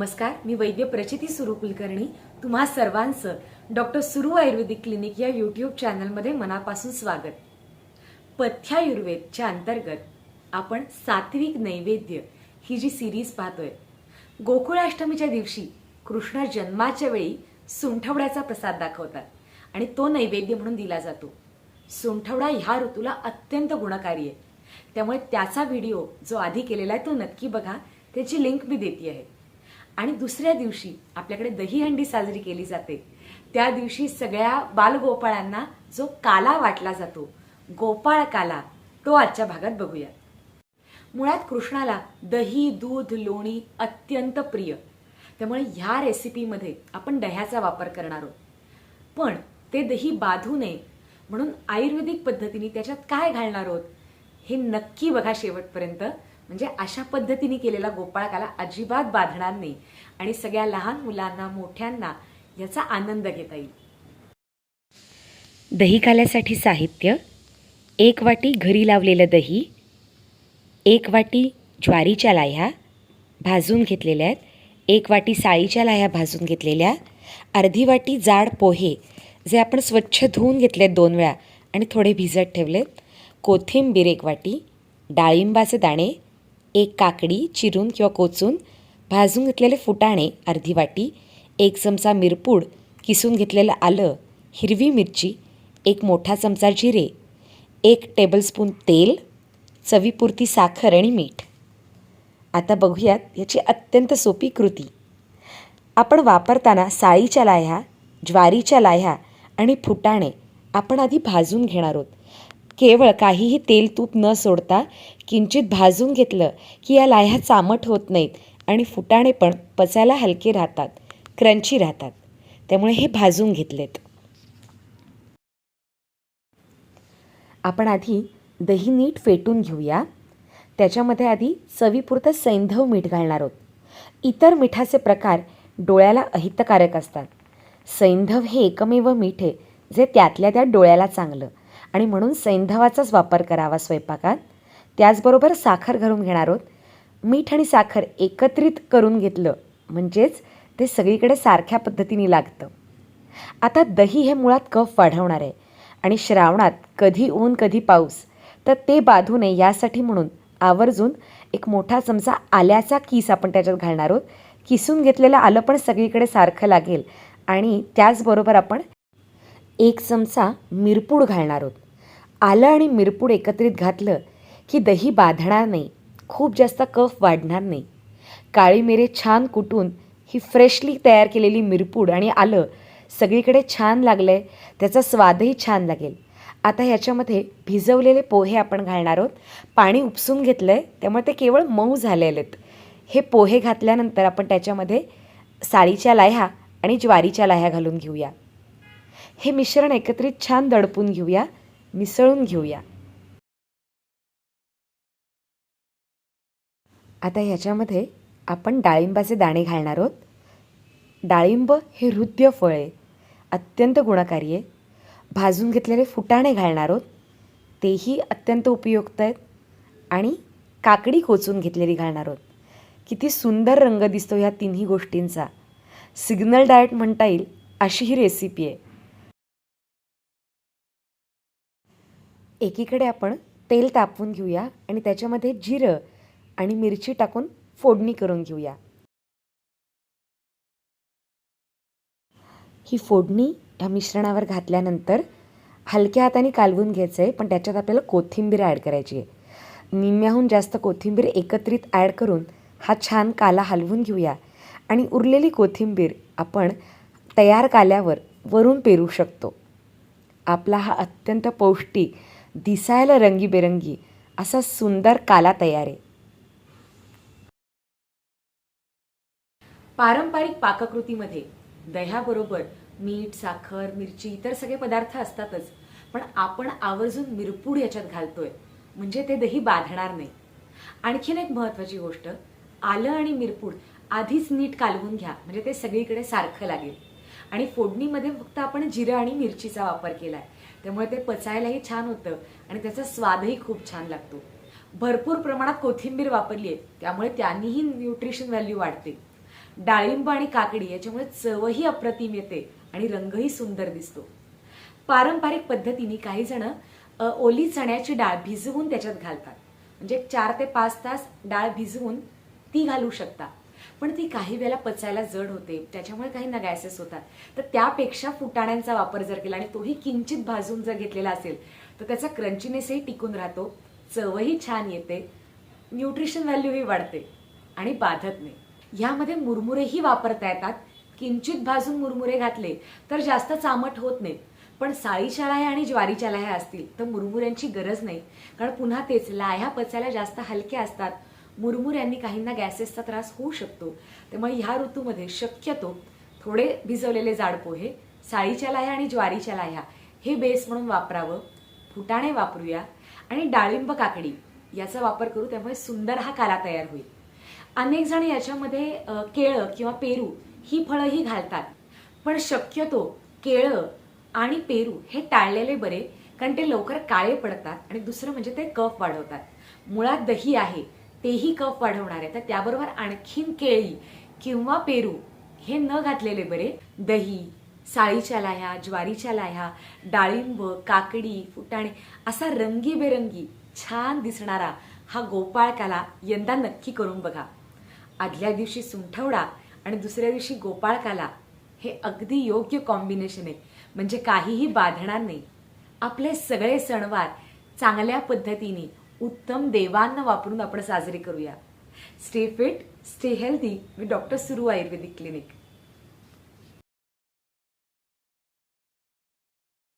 नमस्कार मी वैद्य प्रचिती सुरू कुलकर्णी तुम्हा सर्वांचं डॉक्टर सुरू आयुर्वेदिक क्लिनिक या यूट्यूब चॅनलमध्ये मनापासून स्वागत. पथ्यायुर्वेदच्या अंतर्गत आपण सात्विक नैवेद्य ही जी सिरीज पाहतोय गोकुळाष्टमीच्या दिवशी कृष्ण जन्माच्या वेळी सुंठवड्याचा प्रसाद दाखवतात आणि तो नैवेद्य म्हणून दिला जातो. सुंठवडा ह्या ऋतूला अत्यंत गुणकारी आहे. त्यामुळे त्याचा व्हिडिओ जो आधी केलेला आहे तो नक्की बघा. त्याची लिंक मी देते आहे आणि दुसऱ्या दिवशी आपल्याकडे दहीहंडी साजरी केली जाते. त्या दिवशी सगळ्या बालगोपाळांना जो काला वाटला जातो गोपाळ काला तो आजच्या भागात बघूया मुळात कृष्णाला दही दूध लोणी अत्यंत प्रिय. त्यामुळे ह्या रेसिपीमध्ये आपण दह्याचा वापर करणार आहोत. पण ते दही बाधू नये म्हणून आयुर्वेदिक पद्धतीने त्याच्यात काय घालणार आहोत हे नक्की बघा शेवटपर्यंत. म्हणजे अशा पद्धतीने केलेला गोपाळकाला अजिबात बाधणार नाही आणि सगळ्या लहान मुलांना मोठ्यांना याचा आनंद घेता येईल. दही काल्यासाठी साहित्य एक वाटी घरी लावलेलं दही एक वाटी ज्वारीच्या लाह्या भाजून घेतलेल्या आहेत एक वाटी साळीच्या लाह्या भाजून घेतलेल्या अर्धी वाटी जाड पोहे जे आपण स्वच्छ धुवून घेतलेत दोन वेळा आणि थोडे भिजत ठेवलेत कोथिंबीर एक वाटी डाळिंबाचे दाणे एक काकडी चिरून किंवा कोचून भाजून घेतलेले फुटाणे अर्धी वाटी एक चमचा मिरपूड किसून घेतलेलं आलं हिरवी मिरची एक मोठा चमचा जिरे एक टेबलस्पून तेल चवीपुरती साखर आणि मीठ. आता बघूयात याची अत्यंत सोपी कृती. आपण वापरताना साळीच्या लाह्या ज्वारीच्या लाह्या आणि फुटाणे आपण आधी भाजून घेणार आहोत. केवळ काहीही तेल तूप न सोडता किंचित भाजून घेतलं की या लाह्या चामट होत नाहीत आणि फुटाणे पण पचायला हलके राहतात क्रंची राहतात. त्यामुळे हे भाजून घेतलेत. आपण आधी दही नीट फेटून घेऊया. त्याच्यामध्ये आधी चवीपुरतं सैंधव मीठ घालणार आहोत. इतर मिठाचे प्रकार डोळ्याला अहितकारक असतात. सैंधव हे एकमेव मीठ आहे जे त्यातल्या त्यात डोळ्याला चांगलं. आणि म्हणून सैंधवाचाच वापर करावा स्वयंपाकात. त्याचबरोबर साखर घालून घेणार आहोत. मीठ आणि साखर एकत्रित करून घेतलं म्हणजेच ते सगळीकडे सारख्या पद्धतीने लागतं. आता दही हे मुळात कफ वाढवणार आहे आणि श्रावणात कधी ऊन कधी पाऊस तर ते बाधू नये यासाठी म्हणून आवर्जून एक मोठा चमचा आल्याचा किस आपण त्याच्यात घालणार आहोत. किसून घेतलेलं आलं पण सगळीकडे सारखं लागेल आणि त्याचबरोबर आपण एक चमचा मिरपूड घालणार आहोत. आलं आणि मिरपूड एकत्रित घातलं की दही बाधणार नाही. खूप जास्त कफ वाढणार नाही. काळी मिरे छान कुटून ही फ्रेशली तयार केलेली मिरपूड आणि आलं सगळीकडे छान लागलं आहे त्याचा स्वादही छान लागेल. आता ह्याच्यामध्ये भिजवलेले पोहे आपण घालणार आहोत. पाणी उपसून घेतलं आहे त्यामुळे ते केवळ मऊ झालेले आहेत. हे पोहे घातल्यानंतर आपण त्याच्यामध्ये साळीच्या लाह्या आणि ज्वारीच्या लाह्या घालून घेऊया. हे मिश्रण एकत्रित छान दडपून घेऊया मिसळून घेऊया. आता ह्याच्यामध्ये आपण डाळिंबाचे दाणे घालणार आहोत. डाळिंब हे हृदय फळ आहे अत्यंत गुणकारी आहे. भाजून घेतलेले फुटाणे घालणार आहोत तेही अत्यंत उपयुक्त आहेत. आणि काकडी कोचून घेतलेली घालणार आहोत. किती सुंदर रंग दिसतो ह्या तिन्ही गोष्टींचा. सिग्नल डाएट म्हणता येईल अशी ही रेसिपी आहे. एकीकडे आपण तेल तापवून घेऊया आणि त्याच्यामध्ये जिरं आणि मिरची टाकून फोडणी करून घेऊया. ही फोडणी ह्या मिश्रणावर घातल्यानंतर हलक्या हाताने कालवून घ्यायचं आहे पण त्याच्यात आपल्याला कोथिंबीर ॲड करायची आहे. निम्म्याहून जास्त कोथिंबीर एकत्रित ॲड करून हा छान काला हलवून घेऊया. आणि उरलेली कोथिंबीर आपण तयार काल्यावर वरून पेरू शकतो. आपला हा अत्यंत पौष्टिक दिसायला रंगीबेरंगी असा सुंदर काला तयार आहे पारंपरिक पाककृतीमध्ये दह्याबरोबर मीठ साखर मिरची इतर सगळे पदार्थ असतातच पण आपण आवर्जून मिरपूड याच्यात घालतोय म्हणजे ते दही बाधणार नाही. आणखीन एक महत्वाची गोष्ट आलं आणि मिरपूड आधीच नीट कालवून घ्या म्हणजे ते सगळीकडे सारखं लागेल. आणि फोडणीमध्ये फक्त आपण जिरं आणि मिरचीचा वापर केला आहे त्यामुळे ते पचायलाही छान होतं. आणि त्याचा स्वादही खूप छान लागतो. भरपूर प्रमाणात कोथिंबीर वापरली आहे. त्यामुळे त्यांनीही न्यूट्रिशन व्हॅल्यू वाढते. डाळिंब आणि काकडी याच्यामुळे चवही अप्रतिम येते आणि रंगही सुंदर दिसतो. पारंपरिक पद्धतीने काही जण ओली चण्याची डाळ भिजवून त्याच्यात घालतात. म्हणजे चार ते पाच तास डाळ भिजवून ती घालू शकता. पण ती काही वेळेला पचायला जड होते. त्याच्यामुळे काही ना गॅसेस होतात. तर त्यापेक्षा फुटाण्यांचा वापर जर केला आणि तोही किंचित भाजून जर घेतलेला असेल तर त्याचा क्रंचीनेसही टिकून राहतो. चवही छान येते. न्यूट्रिशन व्हॅल्यूही वाढते. आणि बाधत नाही. ह्यामध्ये मुरमुरेही वापरता येतात. किंचित भाजून मुरमुरे घातले तर जास्त चामट होत नाहीत पण साळीच्या लाह्या आणि ज्वारीच्या लाह्या असतील तर मुरमुऱ्यांची गरज नाही. कारण पुन्हा तेच लाह्या पचायला जास्त हलक्या असतात. मुरमुऱ्यांनी काहींना गॅसेसचा त्रास होऊ शकतो. त्यामुळे ह्या ऋतूमध्ये शक्यतो थोडे भिजवलेले जाड पोहे साळीच्या लाह्या आणि ज्वारीच्या लाह्या हे बेस म्हणून वापरावं. फुटाणे वापरूया. आणि डाळिंब काकडी याचा वापर करू त्यामुळे सुंदर हा काला तयार होईल. अनेक जण याच्यामध्ये केळं किंवा पेरू ही फळंही घालतात. पण शक्यतो केळं आणि पेरू हे टाळलेले बरे कारण ते लवकर काळे पडतात आणि दुसरं म्हणजे ते कफ वाढवतात. मुळात दही आहे तेही कफ वाढवणार. आहे तर त्याबरोबर आणखीन केळी किंवा पेरू हे न घातलेले बरे. दही साळीच्या लाह्या ज्वारीच्या लाह्या डाळिंब काकडी फुटाणे असा रंगीबेरंगी छान दिसणारा हा गोपाळकाला यंदा नक्की करून बघा. आदल्या दिवशी सुंठवडा आणि दुसऱ्या दिवशी गोपाळकाला हे अगदी योग्य कॉम्बिनेशन आहे. म्हणजे काहीही बाधणार नाही. आपले सगळे सणवार चांगल्या पद्धतीने उत्तम देवांना वापरून आपण साजरे करूया. Stay fit stay healthy with doctor Suru Ayurvedic clinic